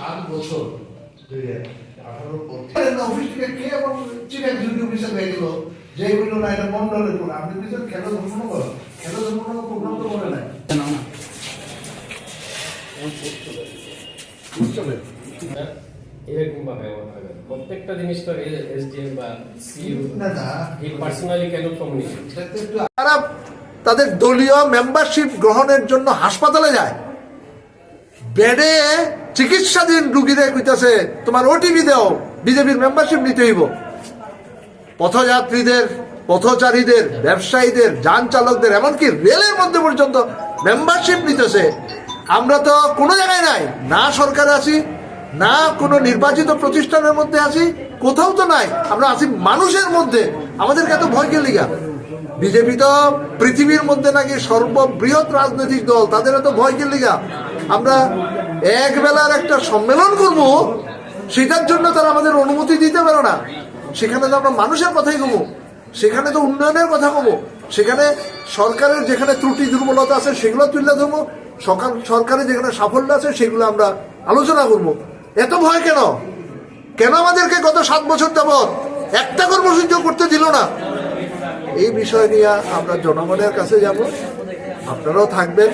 সাত বছর ধরে আঠারো অফিস থেকে কে এবং চিফ এক্সিকিউটিভ অফিসার হয়ে গেল? যে না এটা মন্ডলের আপনি কিছু খেলা ধর্ম করো খেলা ধর্ম প্রোগ্রাম তো করে নাই। এরকম ভাবে আমার হবে না। প্রত্যেকটা জিনিস তো এসডিএম বা সিইও না না। এই পার্সোনালি কেন কমিউনিকেট তারা তাদের দলীয় মেম্বারশিপ গ্রহণের জন্য হাসপাতালে যায়। বেডে চিকিৎসাধীন রুগীদের কইতাছে, তোমার ওটিপি দাও, বিজেপির মেম্বারশিপ নিতে হইব। পথযাত্রীদের, পথচারীদের, ব্যবসায়ীদের, যান চালকদের, এমনকি রেলের মধ্যে পর্যন্ত মেম্বারশিপ নিতেছে। আমরা তো কোনো জায়গায় নাই, না সরকারে আছি, না কোনো নির্বাচিত প্রতিষ্ঠানের মধ্যে আছি, কোথাও তো নাই। আমরা আছি মানুষের মধ্যে। আমাদেরকে এত ভয় কে বিজেপি তো পৃথিবীর মধ্যে নাকি সর্ববৃহৎ রাজনৈতিক দল, তাদের এত ভয় কে লিগা? আমরা এক বেলার একটা সম্মেলন করব, সেটার জন্য তারা আমাদের অনুমতি দিতে পারে না। সেখানে তো আমরা মানুষের কথাই কব সেখানে তো উন্নয়নের কথা কব সেখানে সরকারের যেখানে ত্রুটি, দুর্বলতা আছে, সেগুলো তুলে ধরবো। সরকার সরকারের যেখানে সাফল্য আছে, সেগুলো আমরা আলোচনা করব। এত ভয় কেন? কেন আমাদেরকে গত সাত বছর যাবৎ একটা কর্মসূচি করতে দিল না? এই বিষয় নিয়ে আমরা জনগণের কাছে যাব। আপনারাও থাকবেন।